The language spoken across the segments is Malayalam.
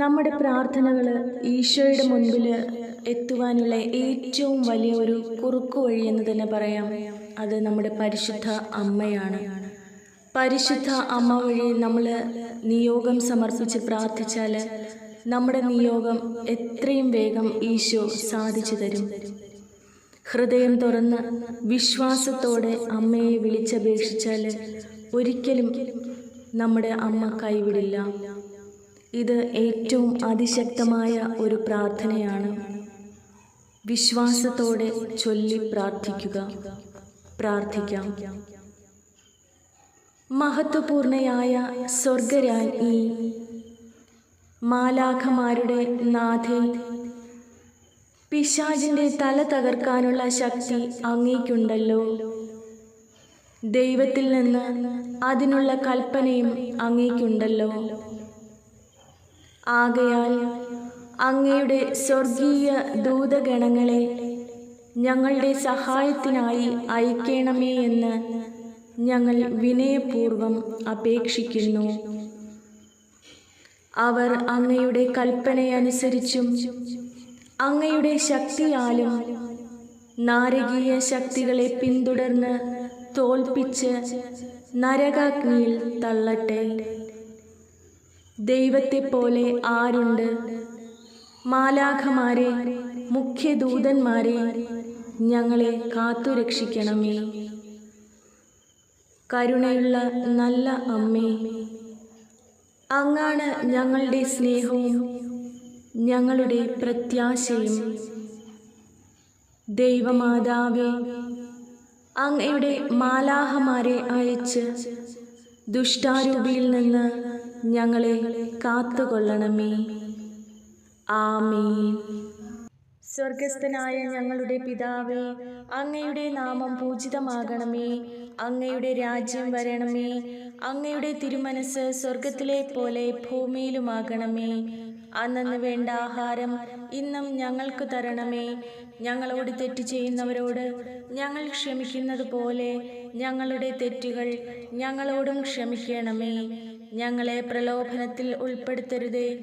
നമ്മുടെ പ്രാർത്ഥനകൾ ഈശോയുടെ മുൻപിൽ എത്തുവാനുള്ള ഏറ്റവും വലിയ ഒരു കുറുക്കു വഴി എന്ന് തന്നെ പറയാം. അത് നമ്മുടെ പരിശുദ്ധ അമ്മയാണ്. പരിശുദ്ധ അമ്മ വഴി നമ്മൾ നിയോഗം സമർപ്പിച്ച് പ്രാർത്ഥിച്ചാൽ നമ്മുടെ നിയോഗം എത്രയും വേഗം ഈശോ സാധിച്ചു തരും. ഹൃദയം തുറന്ന് വിശ്വാസത്തോടെ അമ്മയെ വിളിച്ചപേക്ഷിച്ചാൽ ഒരിക്കലും നമ്മുടെ അമ്മ കൈവിടില്ല. ഇത് ഏറ്റവും അതിശക്തമായ ഒരു പ്രാർത്ഥനയാണ്. വിശ്വാസത്തോടെ ചൊല്ലി പ്രാർത്ഥിക്കുക. പ്രാർത്ഥിക്കാം. മഹത്വപൂർണയായ സ്വർഗരാജ്ഞി മാലാഖമാരുടെ നാഥേ പിശാജിന്റെ തല തകർക്കാനുള്ള ശക്തി അങ്ങേക്കുണ്ടല്ലോ. ദൈവത്തിൽ നിന്ന് അതിനുള്ള കൽപ്പനയും അങ്ങേക്കുണ്ടല്ലോ. ആകയാൽ അങ്ങയുടെ സ്വർഗീയ ദൂതഗണങ്ങളെ ഞങ്ങളുടെ സഹായത്തിനായി അയക്കണമേ എന്ന് ഞങ്ങൾ വിനയപൂർവം അപേക്ഷിക്കുന്നു. അവർ അങ്ങയുടെ കൽപ്പനയനുസരിച്ചും അങ്ങയുടെ ശക്തിയാലും നാരകീയ ശക്തികളെ പിന്തുടർന്ന് തോൽപ്പിച്ച് നരകാഗ്നിയിൽ തള്ളട്ടെ. ദൈവത്തെപ്പോലെ ആരുണ്ട്? മാലാഖമാരെ മുഖ്യദൂതന്മാരെ ഞങ്ങളെ കാത്തുരക്ഷിക്കണമേ. കരുണയുള്ള നല്ല അമ്മേ അങ്ങാണ് ഞങ്ങളുടെ സ്നേഹവും ഞങ്ങളുടെ പ്രത്യാശയും. ദൈവമാതാവേ അങ്ങയുടെ മാലാഹമാരെ അയച്ച് ദുഷ്ടാരൂപിയിൽ നിന്ന് ഞങ്ങളെ കാത്തുകൊള്ളണമേ. ആമീൻ. സ്വർഗസ്ഥനായ ഞങ്ങളുടെ പിതാവേ അങ്ങയുടെ നാമം പൂജിതമാകണമേ. അങ്ങയുടെ രാജ്യം വരണമേ. അങ്ങയുടെ തിരുമനസ് സ്വർഗത്തിലെ പോലെ ഭൂമിയിലുമാകണമേ. അന്നു വേണ്ട ആഹാരം ഇന്നും ഞങ്ങൾക്ക് തരണമേ. ഞങ്ങളോട് തെറ്റ് ചെയ്യുന്നവരോട് ഞങ്ങൾ ക്ഷമിക്കുന്നത് പോലെ ഞങ്ങളുടെ തെറ്റുകൾ ഞങ്ങളോടും ക്ഷമിക്കണമേ. ഞങ്ങളെ പ്രലോഭനത്തിൽ ഉൾപ്പെടുത്തരുതേ.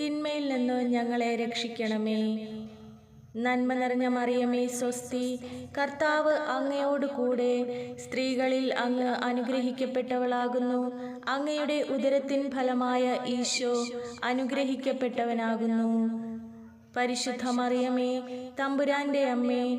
തിന്മയിൽ നിന്ന് ഞങ്ങളെ രക്ഷിക്കണമേ. നന്മ നിറഞ്ഞ മറിയമേ സ്വസ്തി. കർത്താവ് അങ്ങയോട് കൂടെ സ്ത്രീകളിൽ അങ്ങ് അനുഗ്രഹിക്കപ്പെട്ടവളാകുന്നു. അങ്ങയുടെ ഉദരത്തിൻ ഫലമായ ഈശോ അനുഗ്രഹിക്കപ്പെട്ടവനാകുന്നു. പരിശുദ്ധ മറിയമേ തമ്പുരാന്റെ അമ്മേ